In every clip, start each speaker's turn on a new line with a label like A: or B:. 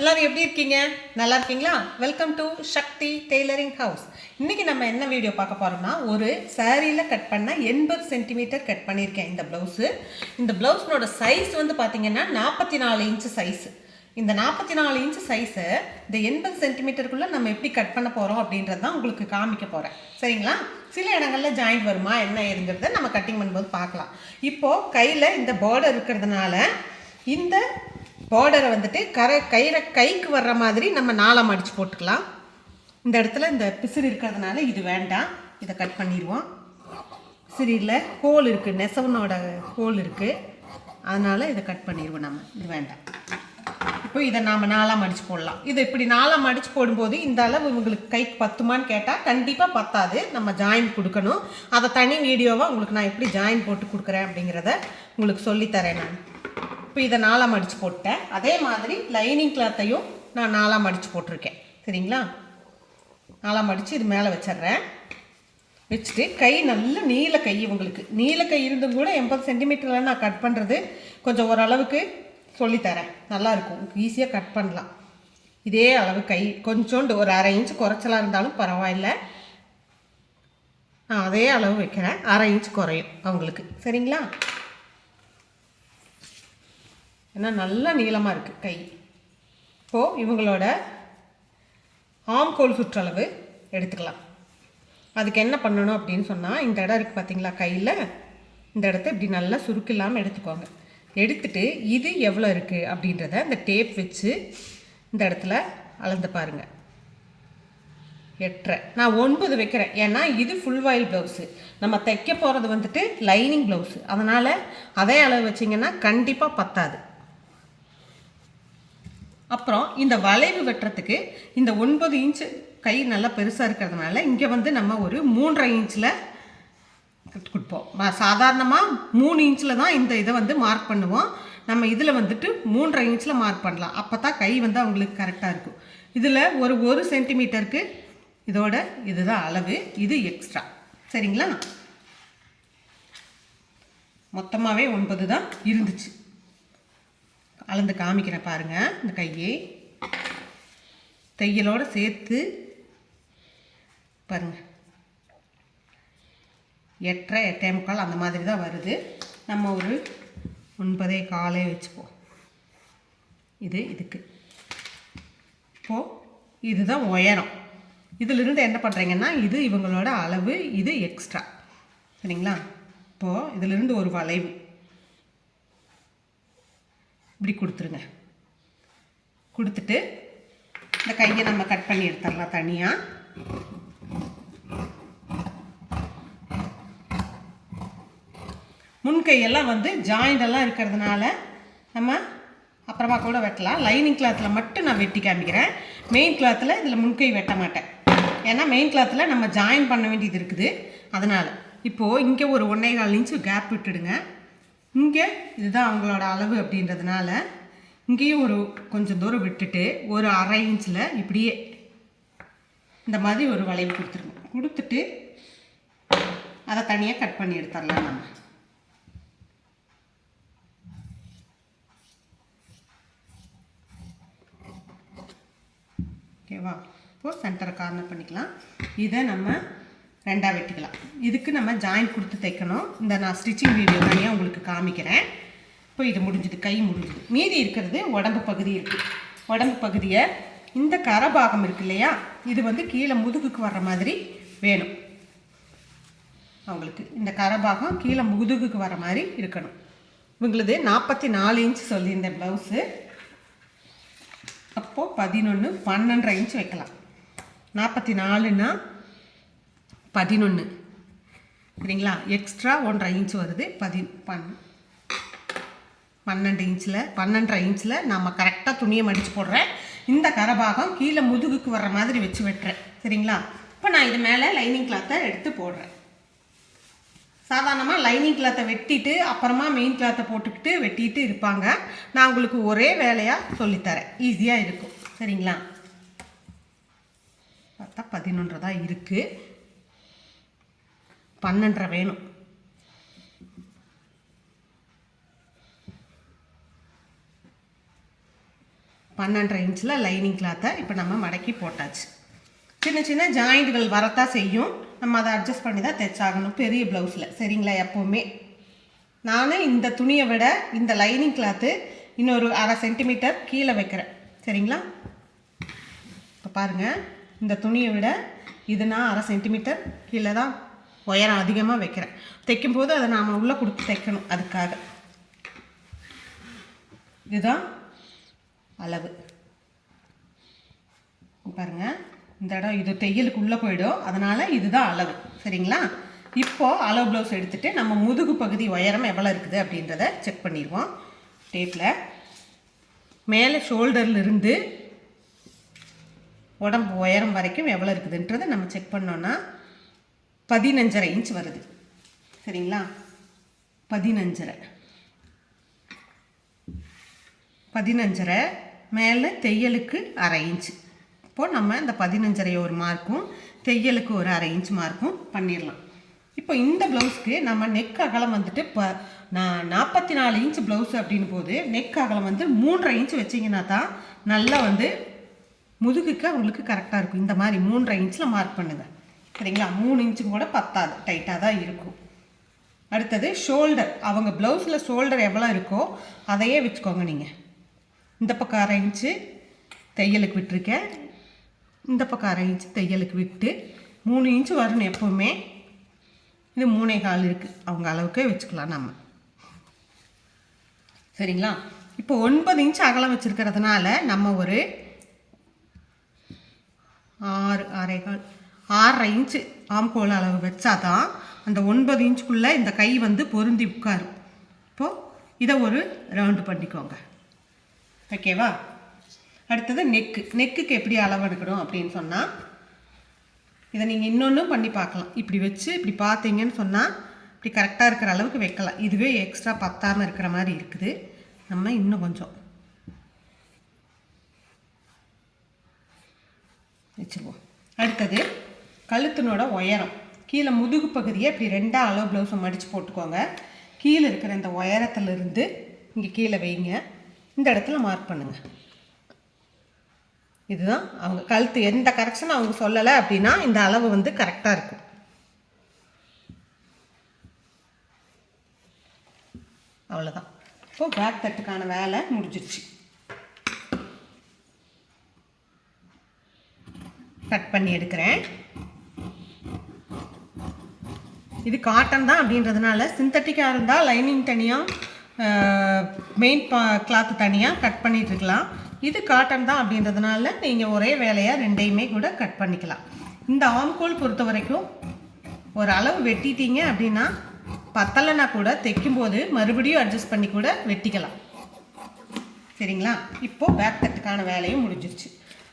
A: எல்லாரும் எப்படி இருக்கீங்க நல்லா இருக்கீங்களா welcome to Shakti tailoring house இன்றைக்கி நம்ம என்ன வீடியோ பார்க்க போறோம்னா ஒரு சாரியில் கட் பண்ண எண்பது சென்டிமீட்டர் கட் பண்ணியிருக்கேன் இந்த ப்ளவுஸு இந்த பிளவுஸ்னோட சைஸ் வந்து பார்த்தீங்கன்னா நாற்பத்தி நாலு இன்ச்சு சைஸு இந்த நாற்பத்தி நாலு இன்ச்சு சைஸை இந்த எண்பது சென்டிமீட்டருக்குள்ளே நம்ம எப்படி கட் பண்ண போகிறோம் அப்படின்றது தான் உங்களுக்கு காமிக்க போகிறேன் சரிங்களா சில இடங்களில் ஜாயிண்ட் வருமா என்ன ஏதுங்கிறத நம்ம கட்டிங் பண்ணும்போது பார்க்கலாம் இப்போது கையில் இந்த பார்டர் இருக்கிறதுனால இந்த பார்டரை வந்துட்டு கரை கயிறை கைக்கு வர்ற மாதிரி நம்ம நாலாம் அடித்து போட்டுக்கலாம் இந்த இடத்துல இந்த பிசிறு இருக்கிறதுனால இது வேண்டாம் இதை கட் பண்ணிடுவோம் பிசிறியில் ஹோல் இருக்குது நெசவனோட ஹோல் இருக்குது அதனால் இதை கட் பண்ணிடுவோம் நம்ம இது வேண்டாம் இப்போ இதை நாம் நாலாம் அடித்து போடலாம் இதை இப்படி நாலாம் அடித்து போடும்போது இந்த அளவு உங்களுக்கு கைக்கு பத்துமான்னு கேட்டால் கண்டிப்பாக பத்தாது நம்ம ஜாயின் கொடுக்கணும் அதை தனி வீடியோவாக உங்களுக்கு நான் எப்படி ஜாயின் போட்டு கொடுக்குறேன் அப்படிங்கிறத உங்களுக்கு சொல்லித்தரேன் நான் இப்போ இதை நாலாம் அடித்து போட்டேன் அதே மாதிரி லைனிங் கிளாத்தையும் நான் நாலாம் அடித்து போட்டிருக்கேன் சரிங்களா நாலாம் அடித்து இது மேலே வச்சிட்றேன் வச்சுட்டு கை நல்ல நீல கை உங்களுக்கு நீல கை இருந்தும் கூட எண்பது சென்டிமீட்டரில் நான் கட் பண்ணுறது கொஞ்சம் ஓரளவுக்கு சொல்லித்தரேன் நல்லாயிருக்கும் ஈஸியாக கட் பண்ணலாம் இதே அளவு கை கொஞ்சோண்டு ஒரு அரை இன்ச்சு குறைச்சலாக இருந்தாலும் பரவாயில்ல நான் அதே அளவு வைக்கிறேன் அரை இன்ச் குறையும் அவங்களுக்கு சரிங்களா ஏன்னா நல்லா நீளமாக இருக்குது கை இப்போது இவங்களோட ஆம்கோல் சுற்றளவு எடுத்துக்கலாம் அதுக்கு என்ன பண்ணணும் அப்படின்னு சொன்னால் இந்த இடம் இருக்குது பார்த்தீங்களா கையில் இந்த இடத்த இப்படி நல்லா சுருக்கில்லாமல் எடுத்துக்கோங்க எடுத்துட்டு இது எவ்வளோ இருக்குது அப்படின்றத இந்த டேப் வச்சு இந்த இடத்துல அளந்து பாருங்கள் எட்டரை நான் ஒன்பது வைக்கிறேன் ஏன்னா இது ஃபுல் வாயில் ப்ளவுஸு நம்ம தைக்க போகிறது வந்துட்டு லைனிங் ப்ளவுஸு அதனால் அதே அளவு வச்சிங்கன்னா கண்டிப்பாக பத்தாது அப்புறம் இந்த வளைவு வெட்டுறதுக்கு இந்த ஒன்பது இன்ச்சு கை நல்லா பெருசாக இருக்கிறதுனால இங்கே வந்து நம்ம ஒரு மூன்றரை இன்ச்சில் கொடுப்போம் சாதாரணமாக மூணு இன்ச்சில் தான் இந்த இதை வந்து மார்க் பண்ணுவோம் நம்ம இதில் வந்துட்டு மூன்றரை இன்ச்சில் மார்க் பண்ணலாம் அப்போ தான் கை வந்து அவங்களுக்கு கரெக்டாக இருக்கும் இதில் ஒரு ஒரு சென்டிமீட்டருக்கு இதோட இதுதான் அளவு இது எக்ஸ்ட்ரா சரிங்களா மொத்தமாகவே ஒன்பது தான் இருந்துச்சு அளந்து காமிக்கிறேன் பாருங்கள் இந்த கையை தையலோடு சேர்த்து பாருங்கள் எட்டரை எட்டே முக்கால் அந்த மாதிரி தான் வருது நம்ம ஒரு ஒன்பதே காலே வச்சுப்போம் இது இதுக்கு இப்போது இதுதான் உயரம் இதிலிருந்து என்ன பண்ணுறீங்கன்னா இது இவங்களோட அளவு இது எக்ஸ்ட்ரா சரிங்களா இப்போது இதிலிருந்து ஒரு வளைவு இப்படி கொடுத்துருங்க கொடுத்துட்டு இந்த கையை நம்ம கட் பண்ணி எடுத்துடலாம் தனியாக முன்கையெல்லாம் வந்து ஜாயிண்டெல்லாம் இருக்கிறதுனால நம்ம அப்புறமா கூட வெட்டலாம் லைனிங் கிளாத்தில் மட்டும் நான் வெட்டி காமிக்கிறேன் மெயின் கிளாத்தில் இதில் முன்கை வெட்ட மாட்டேன் ஏன்னா மெயின் கிளாத்தில் நம்ம ஜாயின் பண்ண வேண்டியது இருக்குது அதனால் இப்போது இங்கே ஒரு ஒன்றே கால் இன்ச்சு கேப் விட்டுடுங்க இங்கே இதுதான் அவங்களோட அளவு அப்படின்றதுனால இங்கேயும் ஒரு கொஞ்சம் தூரம் விட்டுட்டு ஒரு அரை இன்ச்சில் இப்படியே இந்த மாதிரி ஒரு வளைவு கொடுத்துருங்க கொடுத்துட்டு அதை தனியாக கட் பண்ணி எடுத்துடலாம் நம்ம ஓகேவா இப்போது சென்டரை கார்னர் பண்ணிக்கலாம் இதை நம்ம ரெண்டாக வெட்டிக்கலாம் இதுக்கு நம்ம ஜாயின் கொடுத்து தைக்கணும் இந்த நான் ஸ்டிச்சிங் வீடியோ தனியாக உங்களுக்கு காமிக்கிறேன் இப்போ இது முடிஞ்சுது கை முடிஞ்சுது மீதி இருக்கிறது உடம்பு பகுதி இருக்குது உடம்பு பகுதியை இந்த கரபாகம் இருக்கு இல்லையா இது வந்து கீழே முதுகுக்கு வர்ற மாதிரி வேணும் அவங்களுக்கு இந்த கரபாகம் கீழே முதுகுக்கு வர மாதிரி இருக்கணும் இவங்களது நாற்பத்தி நாலு இன்ச் சொல்லியிருந்த ப்ளவுஸு அப்போது பதினொன்று பன்னெண்டரை இன்ச் வைக்கலாம் நாற்பத்தி நாலுன்னா பதினொன்று சரிங்களா எக்ஸ்ட்ரா ஒன்றரை இன்ச் வருது பதி பன் பன்னெண்டு இன்ச்சில் பன்னெண்டரை இன்ச்சில் நம்ம கரெக்டாக துணியை மடித்து போடுறேன் இந்த கரபாகம் கீழே முதுகுக்கு வர்ற மாதிரி வச்சு வெட்டுறேன் சரிங்களா இப்போ நான் இது மேலே லைனிங் கிளாத்தை எடுத்து போடுறேன் சாதாரணமாக லைனிங் கிளாத்தை வெட்டிட்டு அப்புறமா மெயின் கிளாத்தை போட்டுக்கிட்டு வெட்டிட்டு இருப்பாங்க நான் உங்களுக்கு ஒரே வேலையாக சொல்லித்தரேன் ஈஸியாக இருக்கும் சரிங்களா பார்த்தா பதினொன்று தான் இருக்குது பன்னெண்டரை வேணும் பன்னெண்டரை இன்ச்சில் லைனிங் கிளாத்தை இப்போ நம்ம மடக்கி போட்டாச்சு சின்ன சின்ன ஜாயிண்ட்கள் வரத்தான் செய்யும் நம்ம அதை அட்ஜஸ்ட் பண்ணி தான் தைச்சாகணும் பெரிய ப்ளவுஸில் சரிங்களா எப்போவுமே நான் இந்த துணியை விட இந்த லைனிங் கிளாத்து இன்னொரு அரை சென்டிமீட்டர் கீழே வைக்கிறேன் சரிங்களா இப்போ பாருங்கள் இந்த துணியை விட இதுனா அரை சென்டிமீட்டர் கீழே தான் உயரம் அதிகமாக வைக்கிறேன் தைக்கும்போது அதை நாம் உள்ளே கொடுத்து தைக்கணும் அதுக்காக இதுதான் அளவு பாருங்கள் இந்த இடம் இது தையலுக்கு உள்ளே போயிடும் அதனால் இதுதான் அளவு சரிங்களா இப்போது அளவு ப்ளவுஸ் எடுத்துகிட்டு நம்ம முதுகு பகுதி உயரம் எவ்வளோ இருக்குது அப்படின்றத செக் பண்ணிடுவோம் டேப்பில் மேலே ஷோல்டர்லேருந்து உடம்பு உயரம் வரைக்கும் எவ்வளோ இருக்குதுன்றதை நம்ம செக் பண்ணோன்னா பதினஞ்சரை இன்ச் வருது சரிங்களா பதினஞ்சரை பதினஞ்சரை மேலே தையலுக்கு அரை இன்ச்சு இப்போது நம்ம இந்த பதினஞ்சரை ஒரு மார்க்கும் தையலுக்கு ஒரு அரை இன்ச் மார்க்கும் பண்ணிடலாம் இப்போ இந்த ப்ளவுஸ்க்கு நம்ம நெக் அகலம் வந்துட்டு இப்போ நான் நாற்பத்தி நாலு இன்ச் ப்ளவுஸ் அப்படின்னு போது நெக் அகலம் வந்து மூன்றரை இன்ச் வச்சிங்கன்னா தான் நல்லா வந்து முதுகுக்கு அவங்களுக்கு கரெக்டாக இருக்கும் இந்த மாதிரி மூன்றரை இன்ச்சில் மார்க் பண்ணுங்கள் சரிங்களா மூணு இன்ச்சும் கூட பத்தாது டைட்டாக தான் இருக்கும் அடுத்தது ஷோல்டர் அவங்க ப்ளவுஸில் ஷோல்டர் எவ்வளோ இருக்கோ அதையே வச்சுக்கோங்க நீங்கள் இந்த பக்கம் அரை இன்ச்சு தையலுக்கு விட்டுருக்கேன் இந்த பக்கம் அரை இன்ச்சு தையலுக்கு விட்டு மூணு இன்ச்சு வரணும் எப்போவுமே இது மூணே கால் இருக்குது அவங்க அளவுக்கே வச்சுக்கலாம் நம்ம சரிங்களா இப்போ ஒன்பது இன்ச்சு அகலம் வச்சுருக்கிறதுனால நம்ம ஒரு ஆறு அரைகால் ஆறரை இன்ச்சு ஆம்கோல் அளவு வச்சா தான் அந்த ஒன்பது இன்ச்சுக்குள்ளே இந்த கை வந்து பொருந்தி உட்காரும் இப்போது இதை ஒரு ரவுண்டு பண்ணிக்கோங்க ஓகேவா அடுத்தது நெக்கு நெக்குக்கு எப்படி அளவு எடுக்கணும் அப்படின்னு சொன்னால் இதை நீங்கள் இன்னொன்றும் பண்ணி பார்க்கலாம் இப்படி வச்சு இப்படி பார்த்தீங்கன்னு சொன்னால் இப்படி கரெக்டாக இருக்கிற அளவுக்கு வைக்கலாம் இதுவே எக்ஸ்ட்ரா பத்தாமல் இருக்கிற மாதிரி இருக்குது நம்ம இன்னும் கொஞ்சம் வச்சுருவோம் அடுத்தது கழுத்தினோட உயரம் கீழே முதுகு பகுதியை இப்படி ரெண்டாக அளவு ப்ளவுஸை மடித்து போட்டுக்கோங்க கீழே இருக்கிற இந்த உயரத்துலேருந்து இங்கே கீழே வைங்க இந்த இடத்துல மார்க் பண்ணுங்கள் இதுதான் அவங்க கழுத்து எந்த கரெக்ஷன் அவங்க சொல்லலை அப்படின்னா இந்த அளவு வந்து கரெக்டாக இருக்கும் அவ்வளோதான் இப்போ பேக் தட்டுக்கான வேலை முடிஞ்சிருச்சு கட் பண்ணி எடுக்கிறேன் இது காட்டன் தான் அப்படின்றதுனால சிந்தட்டிக்காக இருந்தால் லைனிங் தனியாக மெயின் பா கிளாத்து தனியாக கட் பண்ணிகிட்ருக்கலாம் இது காட்டன் தான் அப்படின்றதுனால நீங்கள் ஒரே வேலையாக ரெண்டையுமே கூட கட் பண்ணிக்கலாம் இந்த ஆம்கோல் பொறுத்த வரைக்கும் ஒரு அளவு வெட்டிட்டீங்க அப்படின்னா பத்தலைனா கூட தைக்கும்போது மறுபடியும் அட்ஜஸ்ட் பண்ணி கூட வெட்டிக்கலாம் சரிங்களா இப்போது பேக் தட்டுக்கான வேலையும் முடிஞ்சிருச்சு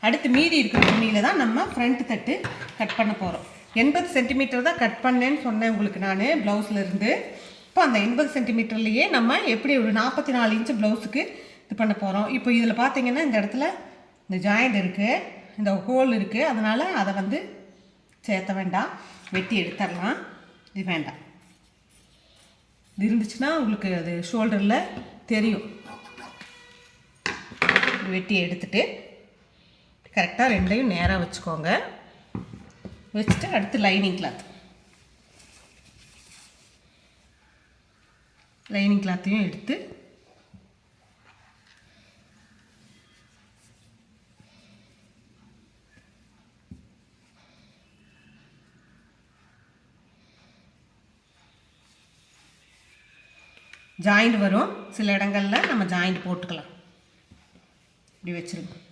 A: அடுத்து மீதி இருக்கிற துணியில் தான் நம்ம ஃப்ரண்ட் தட்டு கட் பண்ண போகிறோம் எண்பது சென்டிமீட்டர் தான் கட் பண்ணேன்னு சொன்னேன் உங்களுக்கு நான் இருந்து இப்போ அந்த எண்பது சென்டிமீட்டர்லேயே நம்ம எப்படி ஒரு நாற்பத்தி நாலு இன்ச்சு ப்ளவுஸுக்கு இது பண்ண போகிறோம் இப்போ இதில் பார்த்தீங்கன்னா இந்த இடத்துல இந்த ஜாயிண்ட் இருக்குது இந்த ஹோல் இருக்குது அதனால் அதை வந்து சேர்த்த வேண்டாம் வெட்டி எடுத்துடலாம் இது வேண்டாம் இது இருந்துச்சுன்னா உங்களுக்கு அது ஷோல்டரில் தெரியும் வெட்டி எடுத்துகிட்டு கரெக்டாக ரெண்டையும் நேராக வச்சுக்கோங்க வச்சுட்டு அடுத்து லைனிங் கிளாத் லைனிங் கிளாத்தையும் எடுத்து ஜாயிண்ட் வரும் சில இடங்களில் நம்ம ஜாயிண்ட் போட்டுக்கலாம் இப்படி வச்சுருக்கோம்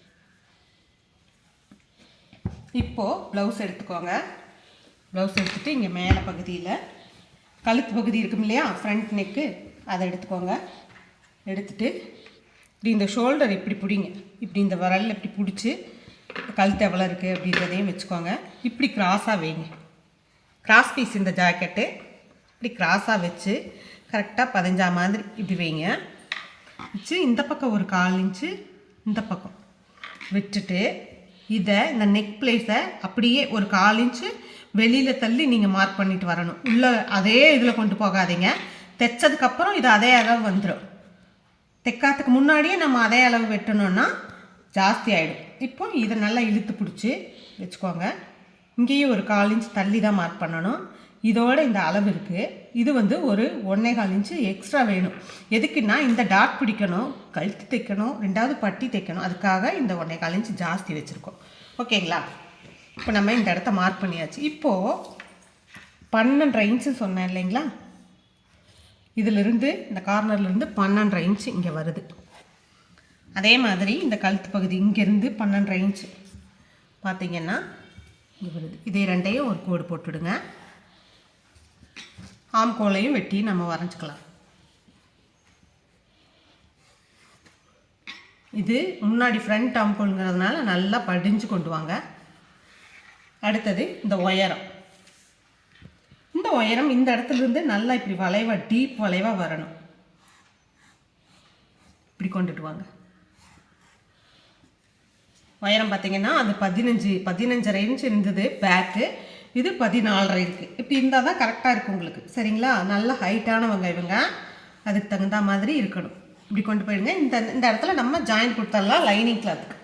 A: இப்போது ப்ளவுஸ் எடுத்துக்கோங்க ப்ளவுஸ் எடுத்துகிட்டு இங்கே மேலே பகுதியில் கழுத்து பகுதி இருக்கும் இல்லையா ஃப்ரண்ட் நெக்கு அதை எடுத்துக்கோங்க எடுத்துட்டு இப்படி இந்த ஷோல்டர் இப்படி பிடிங்க இப்படி இந்த வரலில் இப்படி பிடிச்சி கழுத்து எவ்வளோ இருக்குது அப்படின்றதையும் வச்சுக்கோங்க இப்படி கிராஸாக வைங்க கிராஸ் பீஸ் இந்த ஜாக்கெட்டு இப்படி கிராஸாக வச்சு கரெக்டாக பதினஞ்சாம் மாதிரி இப்படி வைங்க வச்சு இந்த பக்கம் ஒரு கால் இன்ச்சு இந்த பக்கம் விட்டுட்டு இதை இந்த நெக் பிளேஸை அப்படியே ஒரு கால் இன்ச்சு வெளியில் தள்ளி நீங்கள் மார்க் பண்ணிட்டு வரணும் உள்ளே அதே இதில் கொண்டு போகாதீங்க தைச்சதுக்கப்புறம் இது அதே அளவு வந்துடும் தைக்காத்துக்கு முன்னாடியே நம்ம அதே அளவு வெட்டணும்னா ஜாஸ்தி ஆகிடும் இப்போ இதை நல்லா இழுத்து பிடிச்சி வச்சுக்கோங்க இங்கேயும் ஒரு கால் இன்ச் தள்ளி தான் மார்க் பண்ணணும் இதோட இந்த அளவு இருக்குது இது வந்து ஒரு ஒன்னே கால் இன்ச்சு எக்ஸ்ட்ரா வேணும் எதுக்குன்னா இந்த டாட் பிடிக்கணும் கழுத்து தைக்கணும் ரெண்டாவது பட்டி தைக்கணும் அதுக்காக இந்த ஒன்னே கால் இன்ச்சு ஜாஸ்தி வச்சுருக்கோம் ஓகேங்களா இப்போ நம்ம இந்த இடத்த மார்க் பண்ணியாச்சு இப்போது பன்னெண்டரை இன்ச்சு சொன்னேன் இல்லைங்களா இதிலிருந்து இந்த கார்னர்லேருந்து பன்னெண்டரை இன்ச்சு இங்கே வருது அதே மாதிரி இந்த கழுத்து பகுதி இங்கேருந்து பன்னெண்டரை இன்ச்சு பார்த்தீங்கன்னா இங்கே வருது இதே ரெண்டையும் ஒரு கோடு போட்டுவிடுங்க ஆம் கோலையும் வெட்டி நம்ம வரைஞ்சிக்கலாம் இது முன்னாடி ஃப்ரண்ட் ஆம்கோலுங்கிறதுனால நல்லா படிஞ்சு கொண்டு வாங்க அடுத்தது இந்த உயரம் இந்த உயரம் இந்த இருந்து நல்லா இப்படி வளைவாக டீப் வளைவாக வரணும் இப்படி கொண்டுட்டு வாங்க உயரம் பார்த்தீங்கன்னா அது பதினஞ்சு பதினஞ்சரை இன்ச் இருந்தது பேக்கு இது பதினாலரை இருக்குது இப்படி இருந்தால் தான் கரெக்டாக இருக்கும் உங்களுக்கு சரிங்களா நல்ல ஹைட்டானவங்க இவங்க அதுக்கு தகுந்த மாதிரி இருக்கணும் இப்படி கொண்டு போயிடுங்க இந்த இந்த இடத்துல நம்ம ஜாயின் கொடுத்துடலாம் லைனிங் கிளாத்துக்கு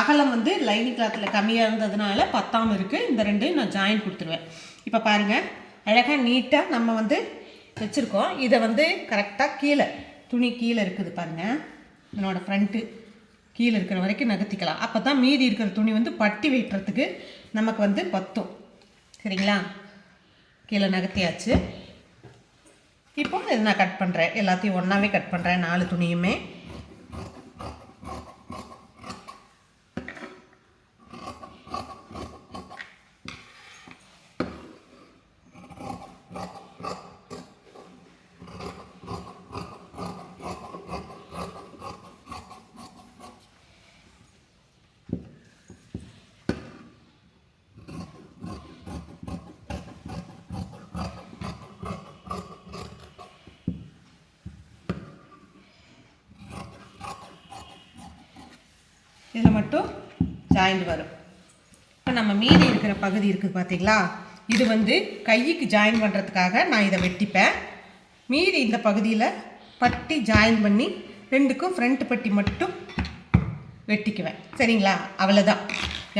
A: அகலம் வந்து லைனிங் கிளாத்தில் கம்மியாக இருந்ததுனால பத்தாம் இருக்குது இந்த ரெண்டையும் நான் ஜாயின் கொடுத்துருவேன் இப்போ பாருங்கள் அழகாக நீட்டாக நம்ம வந்து வச்சுருக்கோம் இதை வந்து கரெக்டாக கீழே துணி கீழே இருக்குது பாருங்கள் என்னோடய ஃப்ரண்ட்டு கீழே இருக்கிற வரைக்கும் நகர்த்திக்கலாம் அப்போ தான் மீதி இருக்கிற துணி வந்து பட்டி வெட்டுறதுக்கு நமக்கு வந்து பத்தும் சரிங்களா கீழே நகர்த்தியாச்சு இப்போ இது நான் கட் பண்ணுறேன் எல்லாத்தையும் ஒன்றாவே கட் பண்ணுறேன் நாலு துணியுமே இதில் மட்டும் ஜாயிண்ட் வரும் இப்போ நம்ம மீதி இருக்கிற பகுதி இருக்குது பார்த்தீங்களா இது வந்து கைக்கு ஜாயின் பண்ணுறதுக்காக நான் இதை வெட்டிப்பேன் மீதி இந்த பகுதியில் பட்டி ஜாயின் பண்ணி ரெண்டுக்கும் ஃப்ரண்ட் பட்டி மட்டும் வெட்டிக்குவேன் சரிங்களா அவ்வளோதான்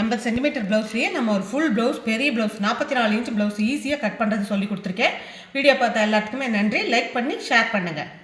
A: எண்பது சென்டிமீட்டர் ப்ளவுஸ்லேயே நம்ம ஒரு ஃபுல் ப்ளவுஸ் பெரிய ப்ளவுஸ் நாற்பத்தி நாலு இன்ச் ப்ளவுஸ் ஈஸியாக கட் பண்ணுறது சொல்லி கொடுத்துருக்கேன் வீடியோ பார்த்த எல்லாத்துக்குமே நன்றி லைக் பண்ணி ஷேர் பண்ணுங்கள்